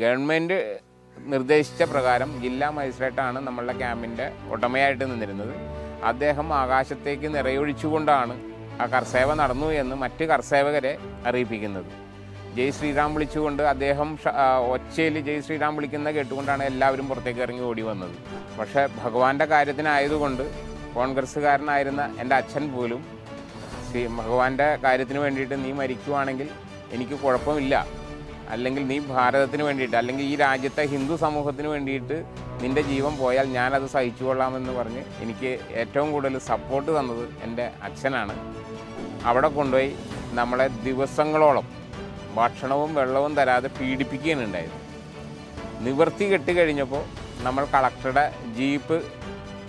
Government നിർദ്ദേശിച്ച പ്രകാരം ജില്ലാ മജിസ്ട്രേറ്റാണ് നമ്മളുടെ ക്യാമ്പിന്റെ ഉടമയായിട്ട് നിന്നിരുന്നത്. അദ്ദേഹം ആകാശത്തേക്ക് നിറയൊഴിച്ചുകൊണ്ടാണ് ആ കർസേവ നടന്നു എന്ന് മറ്റ് കർസേവകരെ അറിയിപ്പിക്കുന്നത്. ജയ് ശ്രീറാം വിളിച്ചുകൊണ്ട് അദ്ദേഹം ഒച്ചയിൽ ജയ് ശ്രീറാം വിളിക്കുന്ന കേട്ടുകൊണ്ടാണ് എല്ലാവരും പുറത്തേക്ക് ഇറങ്ങി ഓടി വന്നത്. പക്ഷേ ഭഗവാന്റെ കാര്യത്തിനായതുകൊണ്ട് കോൺഗ്രസ്സുകാരനായിരുന്ന എന്റെ അച്ഛൻ പോലും ശ്രീ ഭഗവാന്റെ കാര്യത്തിന് വേണ്ടിയിട്ട് നീ മരിക്കുവാണെങ്കിൽ എനിക്ക് കുഴപ്പമില്ല. അല്ലെങ്കിൽ നീ ഭാരതത്തിന് വേണ്ടിയിട്ട് അല്ലെങ്കിൽ ഈ രാജ്യത്തെ ഹിന്ദു സമൂഹത്തിന് വേണ്ടിയിട്ട് നിന്റെ ജീവൻ പോയാൽ ഞാനത് സഹിച്ചുകൊള്ളാമെന്ന് പറഞ്ഞ് എനിക്ക് ഏറ്റവും കൂടുതൽ സപ്പോർട്ട് തന്നത് എന്റെ അച്ഛനാണ്. അവിടെ കൊണ്ടുപോയി നമ്മളെ ദിവസങ്ങളോളം ഭക്ഷണവും വെള്ളവും തരാതെ പീഡിപ്പിക്കുകയാണ് ഉണ്ടായത് നിവർത്തി കെട്ട് കഴിഞ്ഞപ്പോൾ നമ്മൾ കളക്ടറുടെ ജീപ്പ്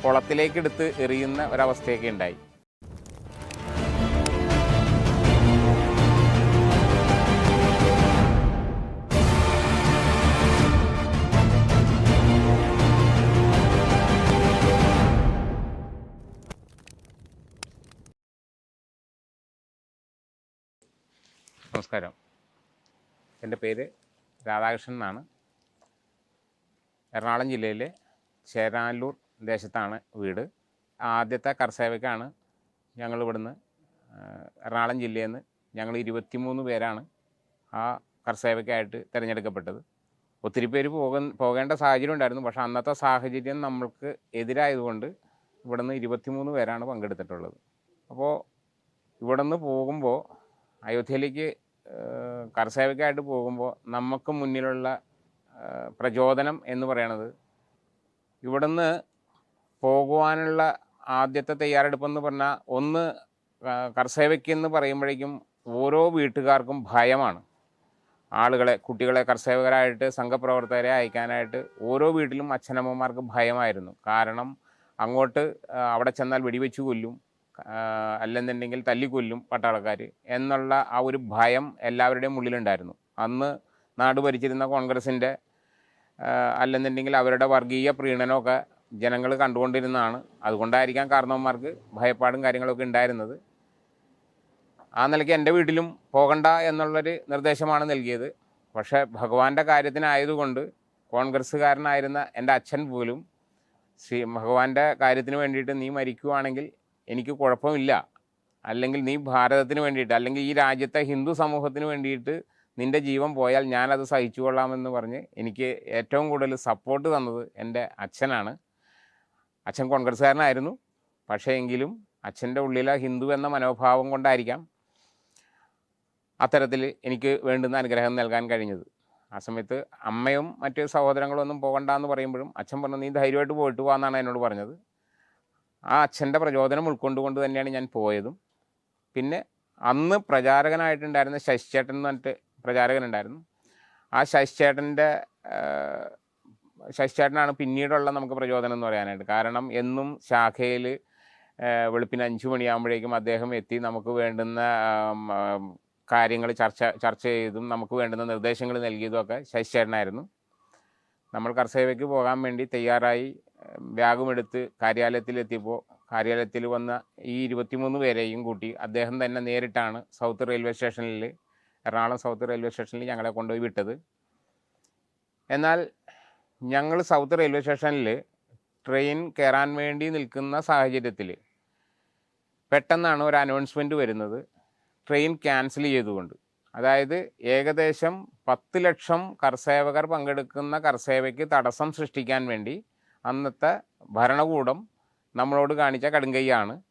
കുളത്തിലേക്കെടുത്ത് എറിയുന്ന ഒരവസ്ഥയൊക്കെ ഉണ്ടായി. നമസ്കാരം. എന്റെ പേര് രാധാകൃഷ്ണൻ എന്നാണ്. എറണാകുളം ജില്ലയിലെ ചേരാനല്ലൂർ ദേശത്താണ് വീട്. ആദ്യത്തെ കർസേവയ്ക്കാണ് ഞങ്ങൾ ഇവിടുന്ന് എറണാകുളം ജില്ലയിൽ നിന്ന് ഞങ്ങൾ ഇരുപത്തിമൂന്ന് പേരാണ് ആ കർസേവയ്ക്കായിട്ട് തിരഞ്ഞെടുക്കപ്പെട്ടത്. ഒത്തിരി പേര് പോക പോകേണ്ട സാഹചര്യം ഉണ്ടായിരുന്നു. പക്ഷേ അന്നത്തെ സാഹചര്യം നമ്മൾക്ക് എതിരായതുകൊണ്ട് ഇവിടുന്ന് ഇരുപത്തിമൂന്ന് പേരാണ് പങ്കെടുത്തിട്ടുള്ളത്. അപ്പോൾ ഇവിടുന്ന് പോകുമ്പോൾ അയോധ്യയിലേക്ക് കർസേവയ്ക്കായിട്ട് പോകുമ്പോൾ നമുക്ക് മുന്നിലുള്ള പ്രചോദനം എന്ന് പറയണത് ഇവിടുന്ന് പോകുവാനുള്ള ആദ്യത്തെ തയ്യാറെടുപ്പെന്ന് പറഞ്ഞാൽ ഒന്ന് കർഷകയ്ക്ക് എന്ന് പറയുമ്പോഴേക്കും ഓരോ വീട്ടുകാർക്കും ഭയമാണ്. ആളുകളെ കുട്ടികളെ കർഷകരായിട്ട് സംഘപ്രവർത്തകരെ അയക്കാനായിട്ട് ഓരോ വീട്ടിലും അച്ഛനമ്മമാർക്ക് ഭയമായിരുന്നു. കാരണം അങ്ങോട്ട് അവിടെ ചെന്നാൽ വെടിവെച്ച് കൊല്ലും. അല്ലെന്നുണ്ടെങ്കിൽ തല്ലിക്കൊല്ലും പട്ടാളക്കാർ എന്നുള്ള ആ ഒരു ഭയം എല്ലാവരുടെയും ഉള്ളിലുണ്ടായിരുന്നു അന്ന് നാട് ഭരിച്ചിരുന്ന കോൺഗ്രസിന്റെ അല്ലെന്നുണ്ടെങ്കിൽ അവരുടെ വർഗീയ പ്രീണനമൊക്കെ ജനങ്ങൾ കണ്ടുകൊണ്ടിരുന്നതാണ്. അതുകൊണ്ടായിരിക്കാം കാരണവന്മാർക്ക് ഭയപ്പാടും കാര്യങ്ങളൊക്കെ ഉണ്ടായിരുന്നത്. ആ നിലയ്ക്ക് എന്റെ വീട്ടിലും പോകണ്ട എന്നുള്ളൊരു നിർദ്ദേശമാണ് നൽകിയത്. പക്ഷേ ഭഗവാന്റെ കാര്യത്തിനായതുകൊണ്ട് കോൺഗ്രസ്സുകാരനായിരുന്ന എന്റെ അച്ഛൻ പോലും ശ്രീ ഭഗവാന്റെ കാര്യത്തിന് വേണ്ടിയിട്ട് നീ മരിക്കുവാണെങ്കിൽ എനിക്ക് കുഴപ്പമില്ല. അല്ലെങ്കിൽ നീ ഭാരതത്തിന് വേണ്ടിയിട്ട് അല്ലെങ്കിൽ ഈ രാജ്യത്തെ ഹിന്ദു സമൂഹത്തിന് വേണ്ടിയിട്ട് നിന്റെ ജീവൻ പോയാൽ ഞാനത് സഹിച്ചുകൊള്ളാമെന്ന് പറഞ്ഞ് എനിക്ക് ഏറ്റവും കൂടുതൽ സപ്പോർട്ട് തന്നത് എന്റെ അച്ഛനാണ്. അച്ഛൻ കോൺഗ്രസ്സുകാരനായിരുന്നു. പക്ഷേ എങ്കിലും അച്ഛന്റെ ഉള്ളിലെ ഹിന്ദു എന്ന മനോഭാവം കൊണ്ടായിരിക്കാം അത്തരത്തിൽ എനിക്ക് വേണ്ടുന്ന അനുഗ്രഹം നൽകാൻ കഴിഞ്ഞത്. ആ സമയത്ത് അമ്മയും മറ്റു സഹോദരങ്ങളും ഒന്നും പോകണ്ട എന്ന് പറയുമ്പോഴും അച്ഛൻ പറഞ്ഞു നീ ധൈര്യമായിട്ട് പോയിട്ട് പോകാമെന്നാണ് എന്നോട് പറഞ്ഞത്. ആ അച്ഛന്റെ പ്രചോദനം ഉൾക്കൊണ്ടുകൊണ്ട് തന്നെയാണ് ഞാൻ പോയതും. പിന്നെ അന്ന് പ്രചാരകനായിട്ടുണ്ടായിരുന്ന ശശിചേട്ടൻ എന്ന് പറഞ്ഞിട്ട് പ്രചാരകനുണ്ടായിരുന്നു. ആ ശശിചേട്ടന്റെ ശശിചേട്ടനാണ് പിന്നീടുള്ള നമുക്ക് പ്രചോദനം എന്ന് പറയാനായിട്ട്. കാരണം എന്നും ശാഖയിൽ വെളുപ്പിന് അഞ്ച് മണിയാകുമ്പോഴേക്കും അദ്ദേഹം എത്തി. നമുക്ക് വേണ്ടുന്ന കാര്യങ്ങൾ ചർച്ച ചർച്ച ചെയ്തും നമുക്ക് വേണ്ടുന്ന നിർദ്ദേശങ്ങൾ നൽകിയതും ഒക്കെ ശശിചേട്ടനായിരുന്നു നമ്മൾ കർസേവയ്ക്ക് പോകാൻ വേണ്ടി തയ്യാറായി. ബാഗുമെടുത്ത് കാര്യാലയത്തിലെത്തിയപ്പോൾ കാര്യാലയത്തിൽ വന്ന ഈ ഇരുപത്തിമൂന്ന് പേരെയും കൂട്ടി അദ്ദേഹം തന്നെ നേരിട്ടാണ് സൗത്ത് റെയിൽവേ സ്റ്റേഷനിൽ എറണാകുളം സൗത്ത് റെയിൽവേ സ്റ്റേഷനിൽ ഞങ്ങളെ കൊണ്ടുപോയി വിട്ടത്. എന്നാൽ ഞങ്ങൾ സൗത്ത് റെയിൽവേ സ്റ്റേഷനിൽ ട്രെയിൻ കയറാൻ വേണ്ടി നിൽക്കുന്ന സാഹചര്യത്തിൽ പെട്ടെന്നാണ് ഒരു അനൗൺസ്മെന്റ് വരുന്നത്. ട്രെയിൻ ക്യാൻസൽ ചെയ്തുകൊണ്ട് അതായത് ഏകദേശം പത്ത് ലക്ഷം കർസേവകർ പങ്കെടുക്കുന്ന കർസേവയ്ക്ക് തടസ്സം സൃഷ്ടിക്കാൻ വേണ്ടി അന്നത്തെ ഭരണകൂടം നമ്മളോട് കാണിച്ച കടുങ്കൈയാണ്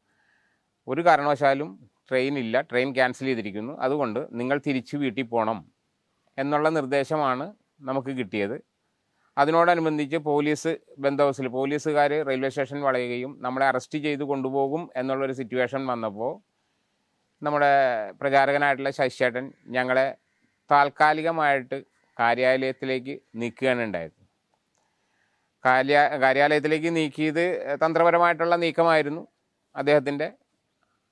ഒരു കാരണവശാലും ട്രെയിൻ ഇല്ല ട്രെയിൻ ക്യാൻസൽ ചെയ്തിരിക്കുന്നു. അതുകൊണ്ട് നിങ്ങൾ തിരിച്ച് വീട്ടിൽ പോകണം എന്നുള്ള നിർദ്ദേശമാണ് നമുക്ക് കിട്ടിയത്. അതിനോടനുബന്ധിച്ച് പോലീസ് ബന്ധോബസ്തിൽ പോലീസുകാർ റെയിൽവേ സ്റ്റേഷൻ വളയുകയും നമ്മളെ അറസ്റ്റ് ചെയ്ത് കൊണ്ടുപോകും എന്നുള്ളൊരു സിറ്റുവേഷൻ വന്നപ്പോൾ നമ്മുടെ പ്രചാരകനായിട്ടുള്ള ശശിചേട്ടൻ ഞങ്ങളെ താൽക്കാലികമായിട്ട് കാര്യാലയത്തിലേക്ക് നീക്കുകയാണ് ഉണ്ടായത്. കാര്യ കാര്യാലയത്തിലേക്ക് നീക്കിയത് തന്ത്രപരമായിട്ടുള്ള നീക്കമായിരുന്നു അദ്ദേഹത്തിന്റെ.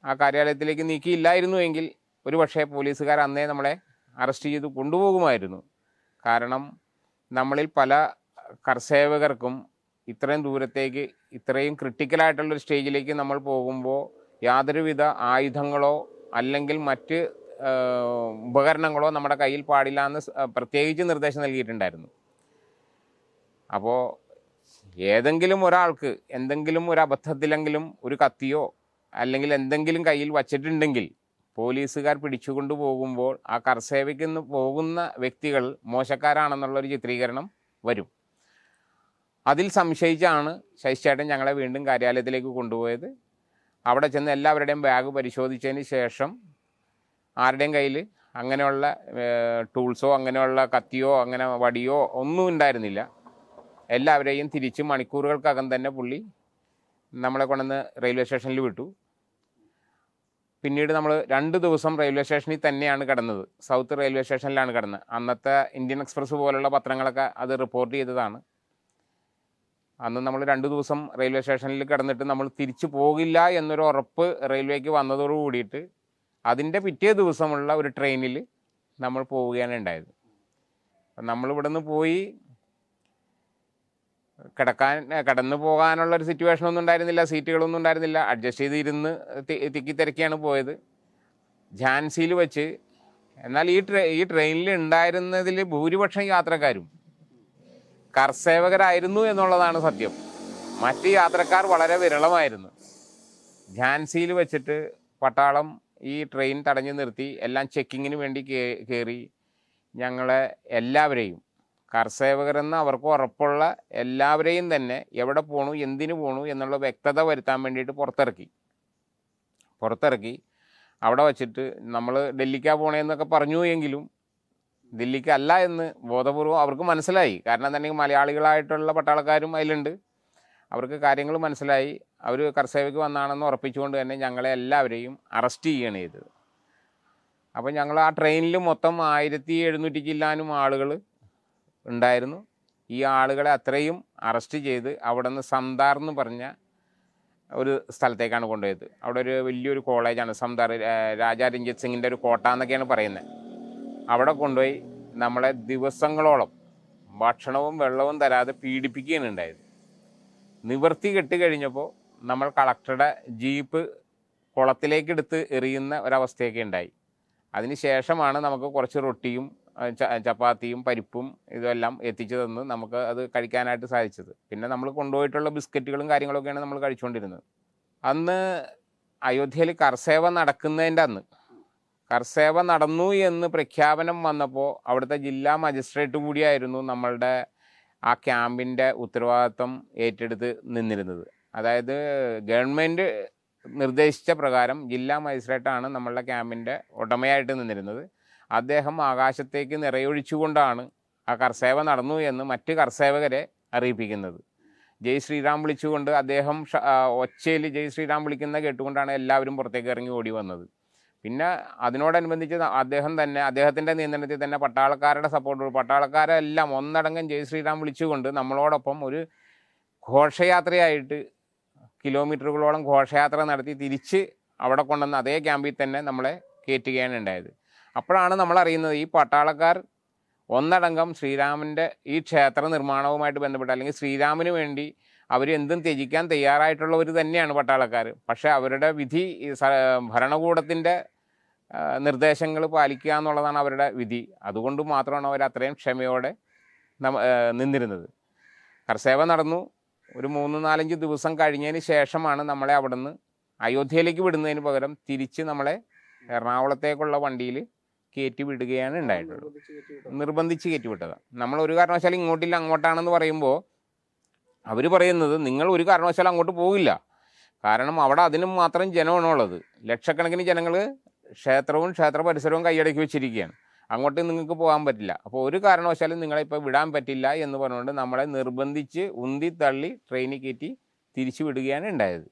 ആ കാര്യാലയത്തിലേക്ക് നീക്കിയില്ലായിരുന്നു എങ്കിൽ ഒരു പക്ഷേ പോലീസുകാർ അന്നേ നമ്മളെ അറസ്റ്റ് ചെയ്ത് കൊണ്ടുപോകുമായിരുന്നു. കാരണം നമ്മളിൽ പല കർഷകർക്കും ഇത്രയും ദൂരത്തേക്ക് ഇത്രയും ക്രിട്ടിക്കലായിട്ടുള്ളൊരു സ്റ്റേജിലേക്ക് നമ്മൾ പോകുമ്പോൾ യാതൊരുവിധ ആയുധങ്ങളോ അല്ലെങ്കിൽ മറ്റ് ഉപകരണങ്ങളോ നമ്മുടെ കയ്യിൽ പാടില്ല എന്ന് പ്രത്യേകിച്ച് നിർദ്ദേശം നൽകിയിട്ടുണ്ടായിരുന്നു. അപ്പോൾ ഏതെങ്കിലും ഒരാൾക്ക് എന്തെങ്കിലും ഒരു അബദ്ധത്തിലെങ്കിലും ഒരു കത്തിയോ അല്ലെങ്കിൽ എന്തെങ്കിലും കയ്യിൽ വച്ചിട്ടുണ്ടെങ്കിൽ പോലീസുകാർ പിടിച്ചുകൊണ്ട് പോകുമ്പോൾ ആ കർസേവയ്ക്ക് പോകുന്ന വ്യക്തികൾ മോശക്കാരാണെന്നുള്ളൊരു ചിത്രീകരണം വരും. അതിൽ സംശയിച്ചാണ് ശശിചേട്ടൻ ഞങ്ങളെ വീണ്ടും കാര്യാലയത്തിലേക്ക് കൊണ്ടുപോയത്. അവിടെ ചെന്ന് എല്ലാവരുടെയും ബാഗ് പരിശോധിച്ചതിന് ശേഷം ആരുടെയും കയ്യിൽ അങ്ങനെയുള്ള ടൂൾസോ അങ്ങനെയുള്ള കത്തിയോ അങ്ങനെ വടിയോ ഒന്നും ഉണ്ടായിരുന്നില്ല. എല്ലാവരെയും തിരിച്ച് മണിക്കൂറുകൾക്കകം തന്നെ പുള്ളി നമ്മളെ കൊണ്ടുവന്ന് റെയിൽവേ സ്റ്റേഷനിൽ വിട്ടു. പിന്നീട് നമ്മൾ രണ്ട് ദിവസം റെയിൽവേ സ്റ്റേഷനിൽ തന്നെയാണ് കിടന്നത്. സൗത്ത് റെയിൽവേ സ്റ്റേഷനിലാണ് കിടന്നത്. അന്നത്തെ ഇന്ത്യൻ എക്സ്പ്രസ് പോലുള്ള പത്രങ്ങളൊക്കെ അത് റിപ്പോർട്ട് ചെയ്തതാണ്. അന്ന് നമ്മൾ രണ്ട് ദിവസം റെയിൽവേ സ്റ്റേഷനിൽ കിടന്നിട്ട് നമ്മൾ തിരിച്ചു പോകില്ല എന്നൊരു ഉറപ്പ് റെയിൽവേക്ക് വന്നതോടു കൂടിയിട്ട് അതിന്റെ പിറ്റേ ദിവസമുള്ള ഒരു ട്രെയിനിൽ നമ്മൾ പോവുകയാണ് ഉണ്ടായത്. നമ്മളിവിടെ നിന്ന് പോയി കിടക്കാൻ കടന്നു പോകാനുള്ള ഒരു സിറ്റുവേഷൻ ഒന്നും ഉണ്ടായിരുന്നില്ല സീറ്റുകളൊന്നും ഉണ്ടായിരുന്നില്ല. അഡ്ജസ്റ്റ് ചെയ്തിരുന്ന് തിക്കി തിരക്കിയാണ് പോയത്. ഝാൻസിയിൽ വെച്ച് എന്നാൽ ഈ ട്രെ ഈ ട്രെയിനിൽ ഉണ്ടായിരുന്നതിൽ ഭൂരിപക്ഷം യാത്രക്കാരും കർസേവകരായിരുന്നു എന്നുള്ളതാണ് സത്യം. മറ്റ് യാത്രക്കാർ വളരെ വിരളമായിരുന്നു. ഝാൻസിയിൽ വെച്ചിട്ട് പട്ടാളം ഈ ട്രെയിൻ തടഞ്ഞു നിർത്തി എല്ലാം ചെക്കിങ്ങിന് വേണ്ടി കയറി ഞങ്ങളെ എല്ലാവരെയും കർസേവകരെന്ന് അവർക്ക് ഉറപ്പുള്ള എല്ലാവരെയും തന്നെ എവിടെ പോണു എന്തിനു പോണു എന്നുള്ള വ്യക്തത വരുത്താൻ വേണ്ടിയിട്ട് പുറത്തിറക്കി. പുറത്തിറക്കി. അവിടെ വച്ചിട്ട് നമ്മൾ ഡൽഹിക്കാ പോണേന്നൊക്കെ പറഞ്ഞു എങ്കിലും ദില്ലിക്ക് അല്ല എന്ന് ബോധപൂർവം അവർക്ക് മനസ്സിലായി. കാരണം തന്നെ മലയാളികളായിട്ടുള്ള പട്ടാളക്കാരും അതിലുണ്ട്. അവർക്ക് കാര്യങ്ങൾ മനസ്സിലായി. അവർ കർസേവയ്ക്ക് വന്നാണെന്ന് ഉറപ്പിച്ചുകൊണ്ട് തന്നെ ഞങ്ങളെ എല്ലാവരെയും അറസ്റ്റ് ചെയ്യുകയാണ് ചെയ്തത്. അപ്പോൾ ഞങ്ങൾ ആ ട്രെയിനിൽ മൊത്തം ആയിരത്തി എഴുന്നൂറ്റി ചില്ലാനും ആളുകൾ ഉണ്ടായിരുന്നു. ഈ ആളുകളെ അത്രയും അറസ്റ്റ് ചെയ്ത് അവിടെ നിന്ന് സംദാർ എന്ന് പറഞ്ഞ ഒരു സ്ഥലത്തേക്കാണ് കൊണ്ടുപോയത്. അവിടെ ഒരു വലിയൊരു കോളേജാണ്. സംദാർ രാജാ രഞ്ജിത് സിംഗിന്റെ ഒരു കോട്ട എന്നൊക്കെയാണ് പറയുന്നത്. അവിടെ കൊണ്ടുപോയി നമ്മളെ ദിവസങ്ങളോളം ഭക്ഷണവും വെള്ളവും തരാതെ പീഡിപ്പിക്കുകയാണ് ഉണ്ടായത്. നിവർത്തി കെട്ട് കഴിഞ്ഞപ്പോൾ നമ്മൾ കളക്ടറുടെ ജീപ്പ് കുളത്തിലേക്ക് എടുത്ത് എറിയുന്ന ഒരവസ്ഥയൊക്കെ ഉണ്ടായി. അതിന് ശേഷമാണ് നമുക്ക് കുറച്ച് റൊട്ടിയും ചപ്പാത്തിയും പരിപ്പും ഇതെല്ലാം എത്തിച്ചു തന്ന് നമുക്ക് അത് കഴിക്കാനായിട്ട് സാധിച്ചത്. പിന്നെ നമ്മൾ കൊണ്ടുപോയിട്ടുള്ള ബിസ്ക്കറ്റുകളും കാര്യങ്ങളൊക്കെയാണ് നമ്മൾ കഴിച്ചുകൊണ്ടിരുന്നത്. അന്ന് അയോധ്യയിൽ കർസേവ നടക്കുന്നതിന്റെ അന്ന് കർസേവ നടന്നു എന്ന് പ്രഖ്യാപനം വന്നപ്പോൾ അവിടുത്തെ ജില്ലാ മജിസ്ട്രേറ്റ് കൂടിയായിരുന്നു നമ്മളുടെ ആ ക്യാമ്പിന്റെ ഉത്തരവാദിത്വം ഏറ്റെടുത്ത് നിന്നിരുന്നത്. അതായത് ഗവൺമെന്റ് നിർദ്ദേശിച്ച പ്രകാരം ജില്ലാ മജിസ്ട്രേറ്റാണ് നമ്മളുടെ ക്യാമ്പിന്റെ ഉടമയായിട്ട് നിന്നിരുന്നത്. അദ്ദേഹം ആകാശത്തേക്ക് നിറയൊഴിച്ചുകൊണ്ടാണ് ആ കർസേവ നടന്നു എന്ന് മറ്റ് കർസേവകരെ അറിയിപ്പിക്കുന്നത്. ജയ് ശ്രീറാം വിളിച്ചുകൊണ്ട് അദ്ദേഹം ഒച്ചയിൽ ജയ് ശ്രീറാം വിളിക്കുന്ന കേട്ടുകൊണ്ടാണ് എല്ലാവരും പുറത്തേക്ക് ഇറങ്ങി ഓടി വന്നത്. പിന്നെ അതിനോടനുബന്ധിച്ച് അദ്ദേഹം തന്നെ അദ്ദേഹത്തിന്റെ നിയന്ത്രണത്തിൽ തന്നെ പട്ടാളക്കാരുടെ സപ്പോർട്ട് പട്ടാളക്കാരെല്ലാം ഒന്നടങ്കം ജയ് ശ്രീറാം വിളിച്ചുകൊണ്ട് നമ്മളോടൊപ്പം ഒരു ഘോഷയാത്രയായിട്ട് കിലോമീറ്ററുകളോളം ഘോഷയാത്ര നടത്തി തിരിച്ച് അവിടെ കൊണ്ടുവന്ന് അതേ ക്യാമ്പിൽ തന്നെ നമ്മളെ കയറ്റുകയാണ് ഉണ്ടായത്. അപ്പോഴാണ് നമ്മൾ അറിയുന്നത് ഈ പട്ടാളക്കാർ ഒന്നടങ്കം ശ്രീരാമന്റെ ഈ ക്ഷേത്ര നിർമ്മാണവുമായിട്ട് ബന്ധപ്പെട്ട് അല്ലെങ്കിൽ ശ്രീരാമന് വേണ്ടി അവർ എന്തും ത്യജിക്കാൻ തയ്യാറായിട്ടുള്ളവർ തന്നെയാണ് പട്ടാളക്കാർ. പക്ഷേ അവരുടെ വിധി ഭരണകൂടത്തിന്റെ നിർദ്ദേശങ്ങൾ പാലിക്കുക എന്നുള്ളതാണ് അവരുടെ വിധി. അതുകൊണ്ട് മാത്രമാണ് അവർ അത്രയും ക്ഷമയോടെ നിന്നിരുന്നത്. കർസേവ നടന്നു. ഒരു മൂന്ന് നാലഞ്ച് ദിവസം കഴിഞ്ഞതിന് ശേഷമാണ് നമ്മളെ അവിടുന്ന് അയോധ്യയിലേക്ക് വിടുന്നതിന് പകരം തിരിച്ച് നമ്മളെ എറണാകുളത്തേക്കുള്ള വണ്ടിയിൽ കയറ്റി വിടുകയാണ് ഉണ്ടായിട്ടുള്ളത് നിർബന്ധിച്ച് കയറ്റി വിട്ടതാണ് നമ്മൾ ഒരു കാരണവശാലും ഇങ്ങോട്ടില്ല അങ്ങോട്ടാണെന്ന് പറയുമ്പോൾ അവർ പറയുന്നത് നിങ്ങൾ ഒരു കാരണവശാലും അങ്ങോട്ട് പോകില്ല. കാരണം അവിടെ അതിനും മാത്രം ജനമാണ് ഉള്ളത് ലക്ഷക്കണക്കിന് ജനങ്ങൾ ക്ഷേത്രവും ക്ഷേത്ര പരിസരവും കൈയടക്കി വെച്ചിരിക്കുകയാണ്. അങ്ങോട്ട് നിങ്ങൾക്ക് പോകാൻ പറ്റില്ല. അപ്പോൾ ഒരു കാരണവശാലും നിങ്ങളെ ഇപ്പോൾ വിടാൻ പറ്റില്ല എന്ന് പറഞ്ഞുകൊണ്ട് നമ്മളെ നിർബന്ധിച്ച് ഉന്തി തള്ളി ട്രെയിനിൽ കയറ്റി തിരിച്ചു വിടുകയാണ് ഉണ്ടായത്.